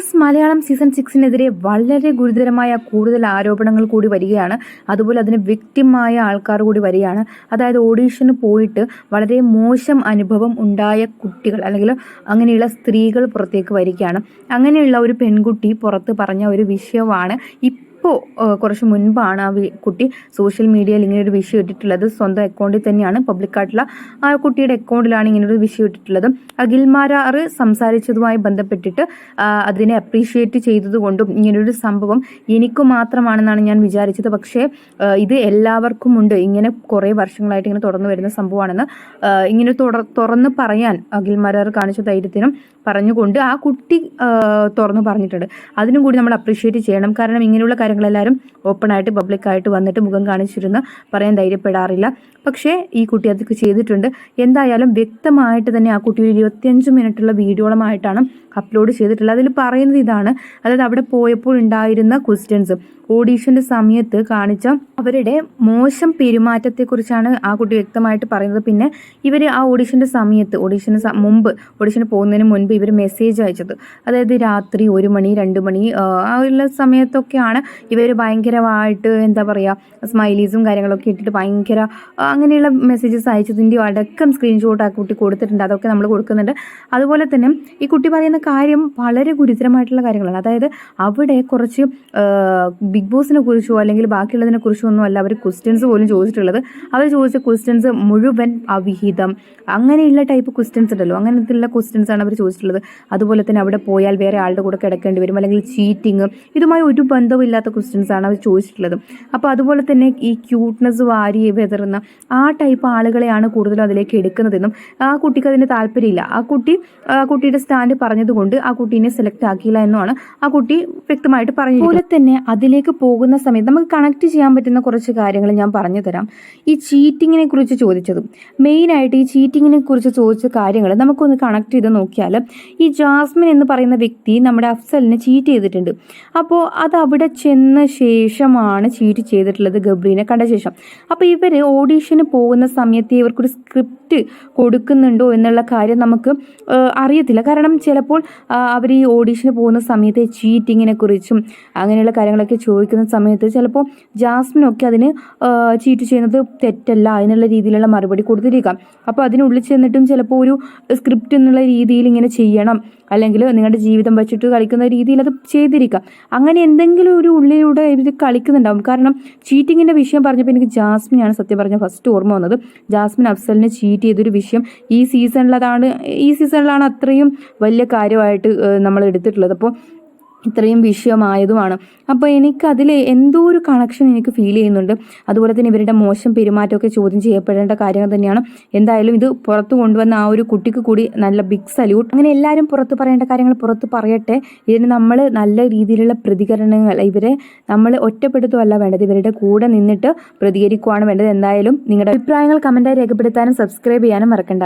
Boss Malayalam season സിക്സിനെതിരെ വളരെ ഗുരുതരമായ കൂടുതൽ ആരോപണങ്ങൾ കൂടി വരികയാണ്. അതുപോലെ അതിന് വ്യക്തിമായ ആൾക്കാർ കൂടി വരികയാണ്. അതായത് ഓഡീഷന് പോയിട്ട് വളരെ മോശം അനുഭവം ഉണ്ടായ കുട്ടികൾ അല്ലെങ്കിൽ അങ്ങനെയുള്ള സ്ത്രീകൾ പുറത്തേക്ക് വരികയാണ്. അങ്ങനെയുള്ള ഒരു പെൺകുട്ടി പുറത്ത് പറഞ്ഞ ഒരു വിഷയമാണ്. ഇപ്പോൾ കുറച്ച് മുൻപാണ് ആ കുട്ടി സോഷ്യൽ മീഡിയയിൽ ഇങ്ങനെ ഒരു വിഷയം ഇട്ടിട്ടുള്ളത്. സ്വന്തം അക്കൗണ്ടിൽ തന്നെയാണ് പബ്ലിക്കായിട്ടുള്ള ആ കുട്ടിയുടെ അക്കൗണ്ടിലാണ് ഇങ്ങനെ ഒരു വിഷയം ഇട്ടിട്ടുള്ളത്. അഖിൽമാരാറ് സംസാരിച്ചതുമായി ബന്ധപ്പെട്ടിട്ട് അതിനെ അപ്രീഷിയേറ്റ് ചെയ്തതുകൊണ്ടും ഇങ്ങനൊരു സംഭവം എനിക്ക് മാത്രമാണെന്നാണ് ഞാൻ വിചാരിച്ചത്. പക്ഷേ ഇത് എല്ലാവർക്കും ഉണ്ട്. ഇങ്ങനെ കുറേ വർഷങ്ങളായിട്ട് ഇങ്ങനെ തുറന്നു വരുന്ന സംഭവമാണെന്ന് ഇങ്ങനെ തുറ തുറന്ന് പറയാൻ അഖിൽമാരാർ കാണിച്ച ധൈര്യത്തിനും പറഞ്ഞുകൊണ്ട് ആ കുട്ടി തുറന്നു പറഞ്ഞിട്ടുണ്ട്. അതിനും കൂടി നമ്മൾ അപ്രീഷിയേറ്റ് ചെയ്യണം. കാരണം ഇങ്ങനെയുള്ള കാര്യങ്ങളെല്ലാവരും ഓപ്പണായിട്ട് പബ്ലിക്കായിട്ട് വന്നിട്ട് മുഖം കാണിച്ചിരുന്ന് പറയാൻ ധൈര്യപ്പെടാറില്ല. പക്ഷേ ഈ കുട്ടി അതൊക്കെ ചെയ്തിട്ടുണ്ട്. എന്തായാലും വ്യക്തമായിട്ട് തന്നെ ആ കുട്ടി ഒരു ഇരുപത്തിയഞ്ച് മിനിറ്റുള്ള വീഡിയോളമായിട്ടാണ് അപ്ലോഡ് ചെയ്തിട്ടുള്ളത് അതിൽ പറയുന്നത് ഇതാണ്. അതായത് അവിടെ പോയപ്പോൾ ഉണ്ടായിരുന്ന ക്വസ്റ്റ്യൻസ് ഓഡീഷന്റെ സമയത്ത് കാണിച്ച അവരുടെ മോശം പെരുമാറ്റത്തെക്കുറിച്ചാണ് ആ കുട്ടി വ്യക്തമായിട്ട് പറയുന്നത്. പിന്നെ ഇവർ ആ ഓഡീഷന്റെ സമയത്ത് ഓഡീഷന് മുമ്പ് ഓഡീഷന് പോകുന്നതിന് മുൻപ് ഇവർ മെസ്സേജ് അയച്ചത്. അതായത് രാത്രി ഒരു മണി രണ്ട് മണി ആ ഉള്ള സമയത്തൊക്കെയാണ് ഇവർ ഭയങ്കരമായിട്ട് എന്താ പറയുക സ്മൈലീസും കാര്യങ്ങളൊക്കെ ഇട്ടിട്ട് ഭയങ്കര അങ്ങനെയുള്ള മെസ്സേജസ് അയച്ചതിന്റെ അടക്കം സ്ക്രീൻഷോട്ട് ആ കുട്ടി കൊടുത്തിട്ടുണ്ട്. അതൊക്കെ നമ്മൾ കൊടുക്കുന്നുണ്ട്. അതുപോലെ തന്നെ ഈ കുട്ടി പറയുന്ന കാര്യം വളരെ ഗുരുതരമായിട്ടുള്ള കാര്യങ്ങളാണ്. അതായത് അവിടെ കുറച്ച് ബിഗ് ബോസിനെ കുറിച്ചോ അല്ലെങ്കിൽ ബാക്കിയുള്ളതിനെ കുറിച്ചോ ഒന്നും അല്ല അവർ ക്വസ്റ്റ്യൻസ് പോലും ചോദിച്ചിട്ടുള്ളത്. അവർ ചോദിച്ച ക്വസ്റ്റ്യൻസ് മുഴുവൻ അവിഹിതം. അങ്ങനെയുള്ള ടൈപ്പ് ക്വസ്റ്റ്യൻസ് ഉണ്ടല്ലോ. അങ്ങനത്തെയുള്ള ക്വസ്റ്റ്യൻസ് ആണ് അവർ ചോദിച്ചിട്ടുള്ളത്. അതുപോലെ തന്നെ അവിടെ പോയാൽ വേറെ ആളുടെ കൂടെ കിടക്കേണ്ടി വരും. അല്ലെങ്കിൽ ചീറ്റിങ് ഇതുമായി ഒരു ബന്ധമില്ലാത്ത ക്വസ്റ്റ്യൻസ് ആണ് അവർ ചോദിച്ചിട്ടുള്ളത്. അപ്പോൾ അതുപോലെ തന്നെ ഈ ക്യൂട്ട്നെസ് വാരി വെതറുന്ന ആ ടൈപ്പ് ആളുകളെയാണ് കൂടുതലും അതിലേക്ക് എടുക്കുന്നതെന്നും ആ കുട്ടിക്ക് അതിന് താല്പര്യമില്ല. ആ കുട്ടി ആ കുട്ടിയുടെ സ്റ്റാൻഡ് പറഞ്ഞതുകൊണ്ട് ആ കുട്ടീനെ സെലക്ട് ആക്കിയില്ല എന്നാണ് ആ കുട്ടി വ്യക്തമായിട്ട് പറഞ്ഞു അതുപോലെ തന്നെ അതിലേക്ക് പോകുന്ന സമയത്ത് നമുക്ക് കണക്ട് ചെയ്യാൻ പറ്റുന്ന കുറച്ച് കാര്യങ്ങൾ ഞാൻ പറഞ്ഞു തരാം. ഈ ചീറ്റിങ്ങിനെ കുറിച്ച് ചോദിച്ചതും മെയിനായിട്ട് ഈ ചീറ്റിങ്ങിനെ കുറിച്ച് ചോദിച്ച കാര്യങ്ങൾ നമുക്കൊന്ന് കണക്ട് ചെയ്ത് നോക്കിയാൽ ഈ ജാസ്മിൻ എന്ന് പറയുന്ന വ്യക്തി നമ്മുടെ അഫ്സലിനെ ചീറ്റ് ചെയ്തിട്ടുണ്ട്. അപ്പോൾ അത് അവിടെ ചെന്ന ശേഷമാണ് ചീറ്റ് ചെയ്തിട്ടുള്ളത് ഗബ്രീനെ കണ്ട ശേഷം. അപ്പോൾ ഇവർ ഓഡീഷന് പോകുന്ന സമയത്ത് ഇവർക്കൊരു സ്ക്രിപ്റ്റ് കൊടുക്കുന്നുണ്ടോ എന്നുള്ള കാര്യം നമുക്ക് അറിയത്തില്ല. കാരണം ചിലപ്പോൾ അവർ ഈ ഓഡീഷന് പോകുന്ന സമയത്ത് ചീറ്റിങ്ങിനെ കുറിച്ചും അങ്ങനെയുള്ള കാര്യങ്ങളൊക്കെ ചോദിക്കുന്ന സമയത്ത് ചിലപ്പോൾ ജാസ്മിനൊക്കെ അതിന് ചീറ്റ് ചെയ്യുന്നത് തെറ്റല്ല എന്നുള്ള രീതിയിലുള്ള മറുപടി കൊടുത്തിരിക്കാം. അപ്പോൾ അതിനുള്ളിൽ ചെന്നിട്ടും ചിലപ്പോൾ ഒരു സ്ക്രിപ്റ്റ് എന്നുള്ള രീതിയിൽ ഇങ്ങനെ ചെയ്യണം. അല്ലെങ്കിൽ നിങ്ങളുടെ ജീവിതം വെച്ചിട്ട് കളിക്കുന്ന രീതിയിൽ അത് ചെയ്തിരിക്കാം. അങ്ങനെ എന്തെങ്കിലും ഒരു ഉള്ളിലൂടെ ഇത് കളിക്കുന്നുണ്ടാവും. കാരണം ചീറ്റിങ്ങിന്റെ വിഷയം പറഞ്ഞപ്പോൾ എനിക്ക് ജാസ്മിനാണ് സത്യം പറഞ്ഞ ഫസ്റ്റ് ഓർമ്മ വന്നത്. ജാസ്മിൻ അഫ്സലിനെ ചീറ്റ് ചെയ്തൊരു വിഷയം ഈ സീസണിലതാണ് ഈ സീസണിലാണ് അത്രയും വലിയ കാര്യമായിട്ട് നമ്മൾ എടുത്തിട്ടുള്ളത്. അപ്പോൾ ഇത്രയും വിഷയമായതുമാണ്. അപ്പോൾ എനിക്ക് അതിൽ എന്തോ ഒരു കണക്ഷൻ എനിക്ക് ഫീൽ ചെയ്യുന്നുണ്ട്. അതുപോലെ തന്നെ ഇവരുടെ മോശം പെരുമാറ്റമൊക്കെ ചോദ്യം ചെയ്യപ്പെടേണ്ട കാര്യങ്ങൾ തന്നെയാണ്. എന്തായാലും ഇത് പുറത്ത് കൊണ്ടുവന്ന ആ ഒരു കുട്ടിക്ക് കൂടി നല്ല ബിഗ് സല്യൂട്ട് അങ്ങനെ എല്ലാവരും പുറത്ത് പറയേണ്ട കാര്യങ്ങൾ പുറത്ത് പറയട്ടെ. ഇതിന് നമ്മൾ നല്ല രീതിയിലുള്ള പ്രതികരണങ്ങൾ ഇവരെ നമ്മൾ ഒറ്റപ്പെടുത്തുകയല്ല വേണ്ടത്. ഇവരുടെ കൂടെ നിന്നിട്ട് പ്രതികരിക്കുവാണ് വേണ്ടത്. എന്തായാലും നിങ്ങളുടെ അഭിപ്രായങ്ങൾ കമന്റായി രേഖപ്പെടുത്താനും സബ്സ്ക്രൈബ് ചെയ്യാനും മറക്കണ്ട.